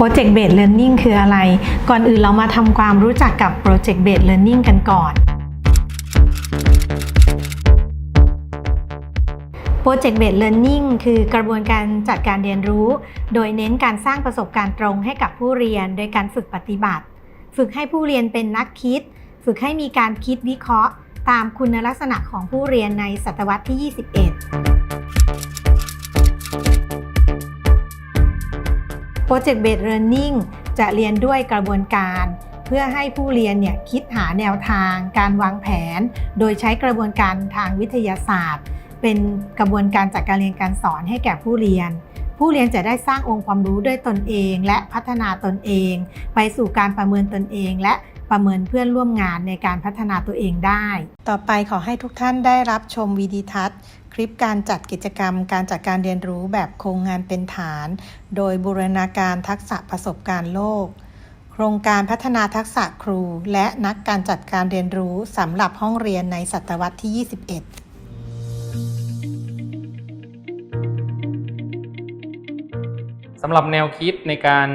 Project Based Learning คืออะไร ก่อนอื่นเรามาทำความรู้จักกับ Project Based Learning กันก่อน Project Based Learning คือกระบวนการจัดการเรียนรู้ โดยเน้นการสร้างประสบการณ์ตรงให้กับผู้เรียน โดยการฝึกปฏิบัติ ฝึกให้ผู้เรียนเป็นนักคิด ฝึกให้มีการคิดวิเคราะห์ ตามคุณลักษณะของผู้เรียนในศตวรรษที่ 21 Project Based Learning จะเรียนด้วยกระบวนการ เพื่อให้ผู้เรียนเนี่ยคิดหาแนวทางการวางแผน โดยใช้กระบวนการทางวิทยาศาสตร์ เป็นกระบวนการจัดการเรียนการสอนให้แก่ผู้เรียน ผู้เรียนจะได้สร้างองค์ความรู้ด้วยตนเอง และพัฒนาตนเอง ไปสู่การประเมินตนเอง และประเมินเพื่อนร่วมงานในการพัฒนาตัวเองได้ ต่อไปขอให้ทุกท่านได้รับชมวีดีทัศน์ ลิปการจัดกิจกรรม การจัดการเรียนรู้แบบโครงงานเป็นฐาน โดยบูรณาการทักษะประสบการณ์โลก โครงการพัฒนาทักษะครู และนักการจัดการเรียนรู้สำหรับห้องเรียนในศตวรรษที่ 21สำหรับแนวคิดในการ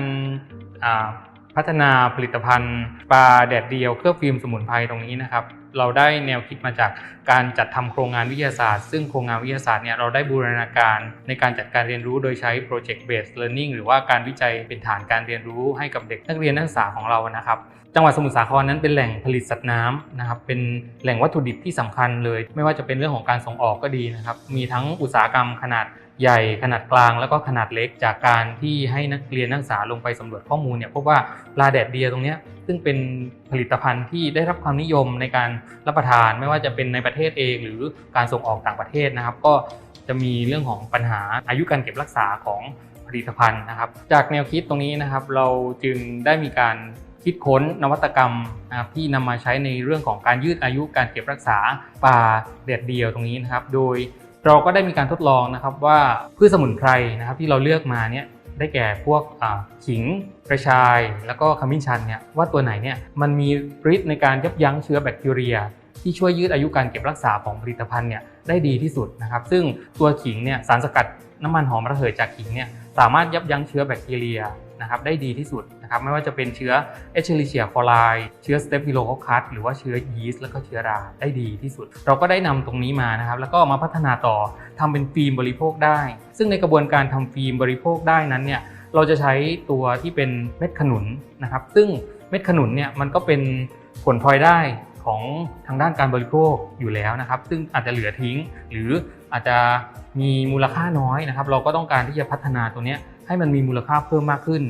พัฒนาผลิตภัณฑ์ปลาแดดเดียวเคลือบฟิล์มสมุนไพรตรงนี้นะครับ เราได้แนวคิดมาจากการจัดทำโครงงานวิทยาศาสตร์ ซึ่งโครงงานวิทยาศาสตร์เนี่ยเราได้บูรณาการในการจัดการเรียนรู้โดยใช้ project based learning หรือว่าการวิจัยเป็นฐานการเรียนรู้ให้กับเด็กนักเรียนนักศึกษาของเรานะครับ จังหวัดสมุทรสาครนั้นเป็นแหล่งผลิตสัตว์น้ำนะครับเป็นแหล่งวัตถุดิบที่สำคัญเลย ไม่ว่าจะเป็นเรื่องของการส่งออกก็ดีนะครับมีทั้งอุตสาหกรรมขนาด ใหญ่ขนาดกลางแล้วก็ขนาดเล็กจากการที่ให้นักเรียนนักศึกษาลงไปสำรวจข้อมูลเนี่ยพบว่าปลาแดดเดียวตรงนี้ซึ่งเป็นผลิตภัณฑ์ที่ได้รับความนิยมในการรับประทานไม่ว่าจะเป็นในประเทศเองหรือการส่งออกต่างประเทศนะครับ ก็จะมีเรื่องของปัญหาอายุการเก็บรักษาของผลิตภัณฑ์นะครับ จากแนวคิดตรงนี้นะครับ เราจึงได้มีการคิดค้นนวัตกรรมนะครับที่นำมาใช้ในเรื่องของการยืดอายุการเก็บรักษาปลาแดดเดียวตรงนี้นะครับ โดย เราก็ได้มีการทดลองนะครับว่าพืชสมุนไพรนะครับที่เราเลือกมาเนี่ยได้แก่พวกขิงกระชาย แล้วก็ขมิ้นชันเนี่ยว่าตัวไหนเนี่ยมันมีฤทธิ์ในการยับยั้งเชื้อแบคทีเรีย ที่ช่วยยืดอายุการเก็บรักษาของผลิตภัณฑ์เนี่ยได้ดีที่สุดนะครับซึ่งตัวขิงเนี่ยสารสกัดน้ำมันหอมระเหยจากขิงเนี่ยสามารถยับยั้งเชื้อแบคทีเรีย นะครับได้ดีที่สุดนะครับไม่ว่าจะเป็นเชื้อเอช h ลิเชียโคไลเชื้อสเตปฟิโลโคคัสหรือว่าเชื้อยีสต์แล้วก็เชื้อราได้ดีที่สุด เราก็ได้นำตรงนี้มานะครับแล้วก็มาพัฒนาต่อทำเป็นฟิล์มบริโภคได้ ซึ่งในกระบวนการทำฟิล์มบริโภคได้นั้นเนี่ยเราจะใช้ตัวที่เป็นเม็ดขนุนนะครับซึ่งเม็ดขนุนเนี่ยมันก็เป็นผลพลอยได้ของทางด้านการบริโภคอยู่แล้วนะครับ ซึ่งอาจจะเหลือทิ้ง หรืออาจจะมีมูลค่าน้อยนะครับ เราก็ต้องการที่จะพัฒนาตัวเนี้ย ให้มันมีมูลค่าเพิ่มมากขึ้น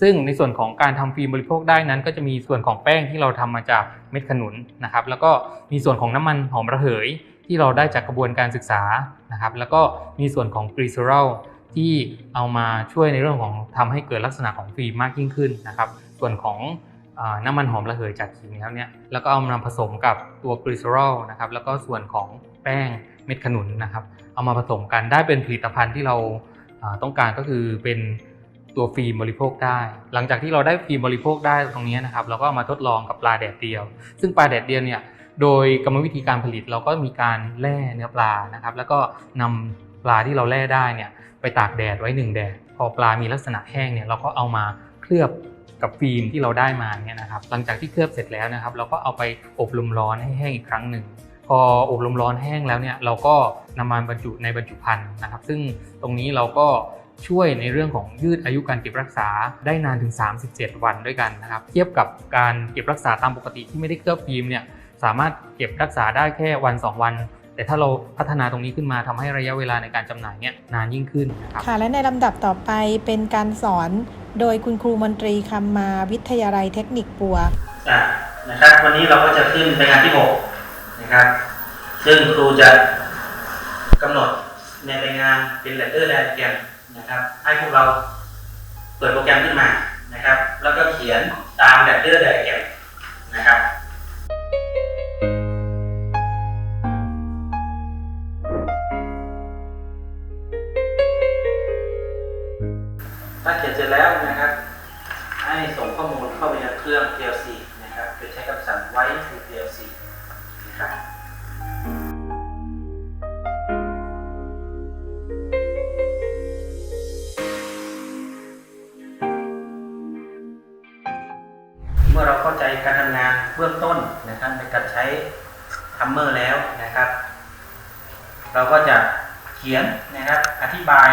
ซึ่งในส่วนของการทำฟิล์มบริโภคได้นั้น ก็จะมีส่วนของแป้งที่เราทำมาจากเม็ดขนุนนะครับ แล้วก็มีส่วนของน้ำมันหอมระเหยที่เราได้จากกระบวนการศึกษานะครับ แล้วก็มีส่วนของกรีเซอรัลที่เอามาช่วยในเรื่องของทำให้เกิดลักษณะของฟิล์มมากยิ่งขึ้นนะครับ ส่วนของอน้ำมันหอมระเหยจากขิงแล้วเนี่ย แล้วก็เอามาผสมกับตัวกรีเซอรัลนะครับ แล้วก็ส่วนของแป้งเม็ดขนุนนะครับ เอามาผสมกันได้เป็นผลิตภัณฑ์ที่เรา ต้องการก็คือเป็นตัวฟิล์มบริโภคได้ หลังจากที่เราได้ฟิล์มบริโภคได้ตรงนี้นะครับ เราก็ามาทดลองกับปลาแดดเดียว ซึ่งปลาแดดเดียวเนี่ยโดยกรรมวิธีการผลิตเราก็มีการแล่เนื้อปลานะครับ แล้วก็นำปลาที่เราแล่ได้เนี่ยไปตากแดดไว้หนึ่งแดดพอปลามีลักษณะแห้งเนี่ยเราก็เอามาเคลือบกับฟิล์มที่เราได้มาเนี่ยนะครับ หลังจากที่เคลือบเสร็จแล้วนะครับ เราก็เอาไปอบลมร้อนให้แห้งอีกครั้งหนึ่ง พออบลมร้อนแห้งแล้วเนี่ยเราก็นำมาบรรจุในบรรจุภัณฑ์นะครับ ซึ่งตรงนี้เราก็ช่วยในเรื่องของยืดอายุการเก็บรักษาได้นานถึง 37 วันด้วยกันนะครับ เทียบกับการเก็บรักษาตามปกติที่ไม่ได้เคลือบฟิล์มเนี่ยสามารถเก็บรักษาได้แค่วัน 2 วัน แต่ถ้าเราพัฒนาตรงนี้ขึ้นมาทำให้ระยะเวลาในการจำหน่ายเนี่ยนานยิ่งขึ้นนะครับค่ะและในลำดับต่อไปเป็นการสอนโดยคุณครูมนตรีคำมาวิทยาลัยเทคนิคปัวอะนะครับวันนี้เราก็จะขึ้นรายงานที่ 6 นะครับ ซึ่งครูจะกำหนดในรายงานเป็น letter diagram นะครับ ให้พวกเราเปิดโปรแกรมขึ้นมานะครับ แล้วก็เขียนตาม letter diagram นะครับถ้าเขียนเสร็จแล้วนะครับ ให้ส่งข้อมูลเข้าไปยังเครื่อง PLC นะครับโดยใช้คำสั่ง write to เราก็จะเขียนนะครับอธิบาย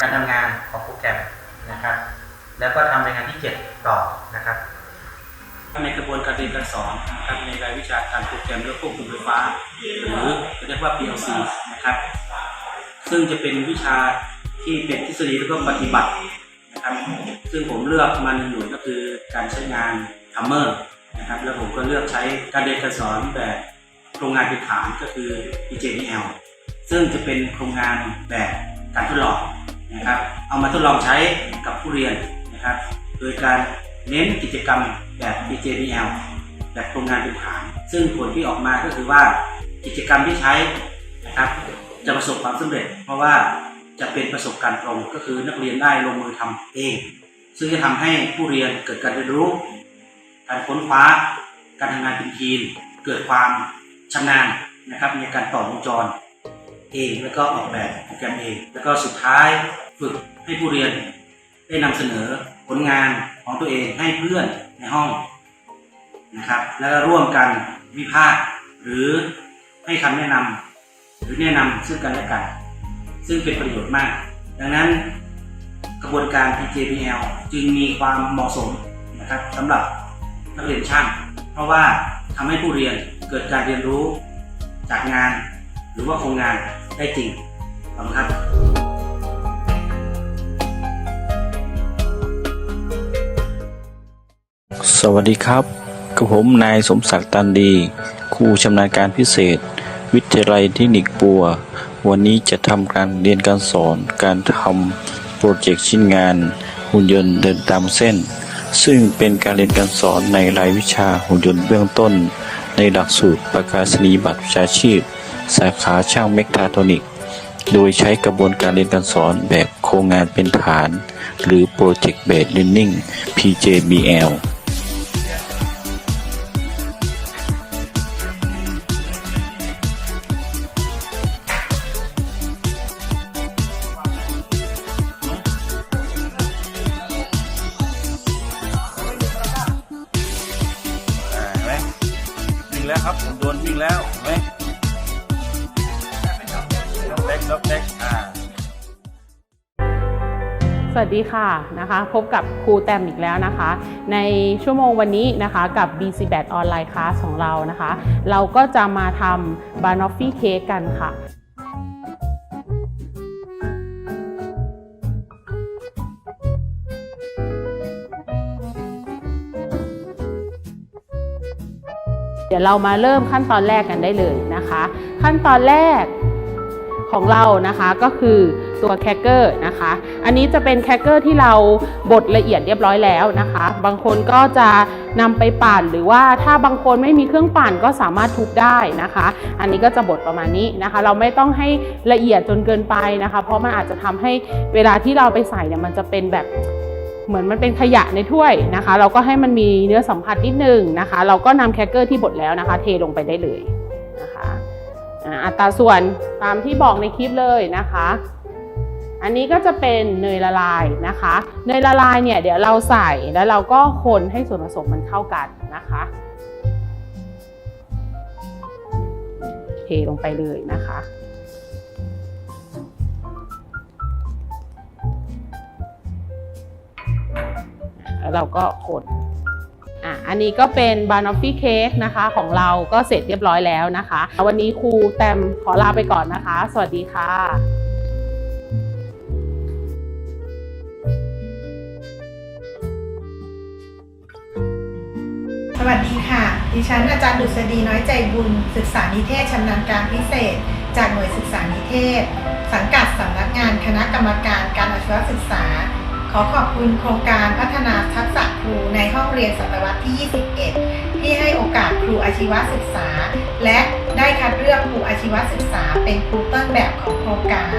การทำงานของโปรแกรมนะครับ แล้วก็ทำรายงานที่ 7 ต่อนะครับ ในกระบวนการเรียนการสอนนะครับในรายวิชาการโปรแกรมและควบคุมไฟฟ้า หรือเรียกว่า PLC นะครับ ซึ่งจะเป็นวิชาที่เป็นทฤษฎีแล้วก็ปฏิบัตินะครับ ซึ่งผมเลือกมาหนึ่งหน่วยก็คือการใช้งานทัมเมอร์นะครับ แล้วผมก็เลือกใช้การเรียนการสอนแบบ โครงงานเป็นฐานก็คือ PJDL ซึ่งจะเป็นโครงงานแบบการทดลองนะครับ เอามาทดลองใช้กับผู้เรียนนะครับ โดยการเน้นกิจกรรมแบบ PJDL แบบโครงงานเป็นฐาน ซึ่งผลที่ออกมาก็คือว่ากิจกรรมที่ใช้นะครับ จะประสบความสำเร็จ เพราะว่าจะเป็นประสบการณ์ตรงก็คือนักเรียนได้ลงมือทำเอง ซึ่งจะทำให้ผู้เรียนเกิดการเรียนรู้ การค้นคว้า การทำงานเป็นทีม เกิดความ ชำนาญนะครับในการต่อวงจรเองแล้วก็ออกแบบโปรแกรมเอง แล้วก็สุดท้ายฝึกให้ผู้เรียนได้นำเสนอผลงานของตัวเองให้เพื่อนในห้องนะครับ แล้วก็ร่วมกันวิพากษ์หรือให้คำแนะนำหรือแนะนำซึ่งกันและกัน ซึ่งเป็นประโยชน์มาก ดังนั้นกระบวนการ PJBL จึงมีความเหมาะสมนะครับสำหรับนักเรียนช่าง เพราะว่าทำให้ผู้เรียน เกิดการเรียนรู้จากงาน หรือว่าโครงงานได้จริงขอบคุณครับสวัสดีครับกับผมนายสมศักดิ์ตันดี ครูชำนาญการพิเศษ วิทยาลัยเทคนิคปัว วันนี้จะทำการเรียนการสอนการทำโปรเจกต์ชิ้นงาน หุ่นยนต์เดินตามเส้น ซึ่งเป็นการเรียนการสอนในรายวิชาหุ่นยนต์เบื้องต้น ในหลักสูตรประกาศนียบัตรวิชาชีพ สาขาช่างเมคาทนิก โดยใช้กระบวนการเรียนการสอนแบบโครงงานเป็นฐาน หรือ Project Based Learning PJBL สวัสดีค่ะนะคะ พบกับครูแตมอีกแล้วนะคะ ในชั่วโมงวันนี้นะคะกับ BC8 ออนไลน์คลาสของเรานะคะ เราก็จะมาทำบานอฟฟี่เค้กกันค่ะเดี๋ยวเรามาเริ่มขั้นตอนแรกกันได้เลยนะคะ ขั้นตอนแรกของเรานะคะก็คือ ตัวแคคเกอร์นะคะ อันนี้จะเป็นแคคเกอร์ที่เราบดละเอียดเรียบร้อยแล้วนะคะ บางคนก็จะนำไปปั่นหรือว่าถ้าบางคนไม่มีเครื่องปั่นก็สามารถทุบได้นะคะ อันนี้ก็จะบดประมาณนี้นะคะ เราไม่ต้องให้ละเอียดจนเกินไปนะคะ เพราะมันอาจจะทำให้เวลาที่เราไปใส่เนี่ยมันจะเป็นแบบเหมือนมันเป็นขยะในถ้วยนะคะ เราก็ให้มันมีเนื้อสัมผัสนิดนึงนะคะ เราก็นำแครกเกอร์ที่บดแล้วนะคะ เทลงไปได้เลยนะคะอัตราส่วนตามที่บอกในคลิปเลยนะคะ อันนี้ก็จะเป็นเนยละลายนะคะ เนยละลายเนี่ยเดี๋ยวเราใส่แล้วเราก็คนให้ส่วนผสมมันเข้ากันนะคะเทลงไปเลยนะคะแล้วเราก็กดอะอันนี้ก็เป็นบานอฟฟี่เค้กนะคะของเราก็เสร็จเรียบร้อยแล้วนะคะ วันนี้ครูแตมขอลาไปก่อนนะคะ สวัสดีค่ะ สวัสดีค่ะ ดิฉันอาจารย์ดุษฎีน้อยใจบุญ ศึกษานิเทศชำนาญการพิเศษ จากหน่วยศึกษานิเทศ สังกัดสำนักงานคณะกรรมการการอาชีวศึกษา ขอขอบคุณโครงการพัฒนาทักษะครูในห้องเรียนศตวรรษที่ 21 ที่ให้โอกาสครูอาชีวศึกษา และได้คัดเลือกครูอาชีวศึกษาเป็นครูต้นแบบของโครงการ